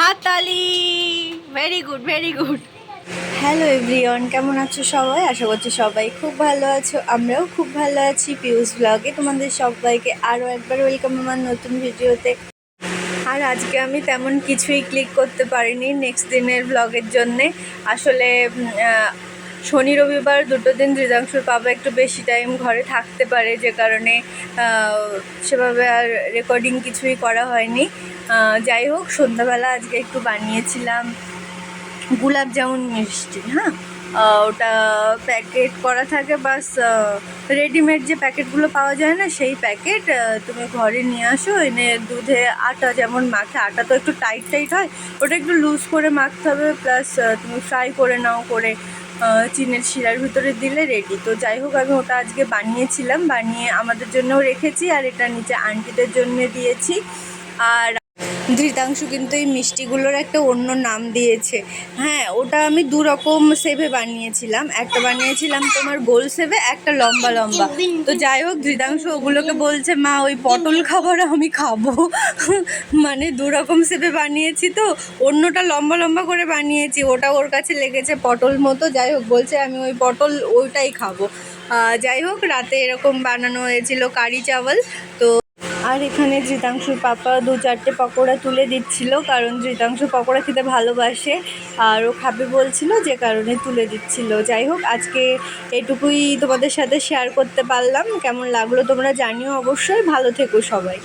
হাতালি। Very good very good hello everyone কেমন আছো সবাই? আশা করছি সবাই খুব ভালো আছো। আমরাও খুব ভালো আছি পিউস ব্লগে তোমাদের সবাইকে আরও একবার ওয়েলকাম আমার নতুন ভিডিওতে আর আজকে আমি তেমন কিছুই ক্লিক করতে পারিনি নেক্সট দিনের ব্লগের জন্যে। আসলে শনি, রবিবার দুটো দিন হৃদাংশুর বাবা একটু বেশি টাইম ঘরে থাকতে পারে, যে কারণে সেভাবে আর রেকর্ডিং কিছুই করা হয়নি। যাই হোক, সন্ধ্যাবেলা আজকে একটু বানিয়েছিলাম গোলাপ জামুন মিষ্টি হ্যাঁ? ওটা প্যাকেট করা থাকে, বাস রেডিমেড যে প্যাকেটগুলো পাওয়া যায় না, সেই প্যাকেট তুমি ঘরে নিয়ে আসো, এনে দুধে আটা, যেমন মাখে, আটা তো একটু টাইট টাইট হয়, ওটা একটু লুজ করে মাখতে হবে প্লাস তুমি ফ্রাই করে নাও, করে চিনের শিরার ভিতরে দিলে রেডি তো যাই হোক, আমি ওটা আজকে বানিয়েছিলাম, বানিয়ে আমাদের জন্যও রেখেছি, আর এটা নিচে আন্টিদের জন্য দিয়েছি। আর ধৃতাংশু কিন্তু এই মিষ্টিগুলোর একটা অন্য নাম দিয়েছে। হ্যাঁ ওটা আমি দু রকম সেভে বানিয়েছিলাম। একটা বানিয়েছিলাম তোমার গোল সেভে একটা লম্বা লম্বা। তো যাই হোক, ধৃতাংশু ওগুলোকে বলছে, মা, ওই পটল খাবার আমি খাব। মানে দু রকম সেভে বানিয়েছি তো, অন্যটা লম্বা লম্বা করে বানিয়েছি। ওটা ওর কাছে লেগেছে পটল মতো। যাই হোক, বলছে, আমি ওই পটল ওইটাই খাব। যাই হোক, রাতে এরকম বানানো হয়েছিল কারি চাওয়াল। তো আর এখানে জিতাংশুর পাপা দু চারটে পকোড়া তুলে দিচ্ছিল, কারণ জিতাংশু পকোড়া খেতে ভালোবাসে আর ও খাবে বলছিল যে কারণে তুলে দিচ্ছিল। যাই হোক, আজকে এটুকুই তোমাদের সাথে শেয়ার করতে পারলাম। কেমন লাগল তোমরা জানিও অবশ্যই। ভালো থেকো সবাই।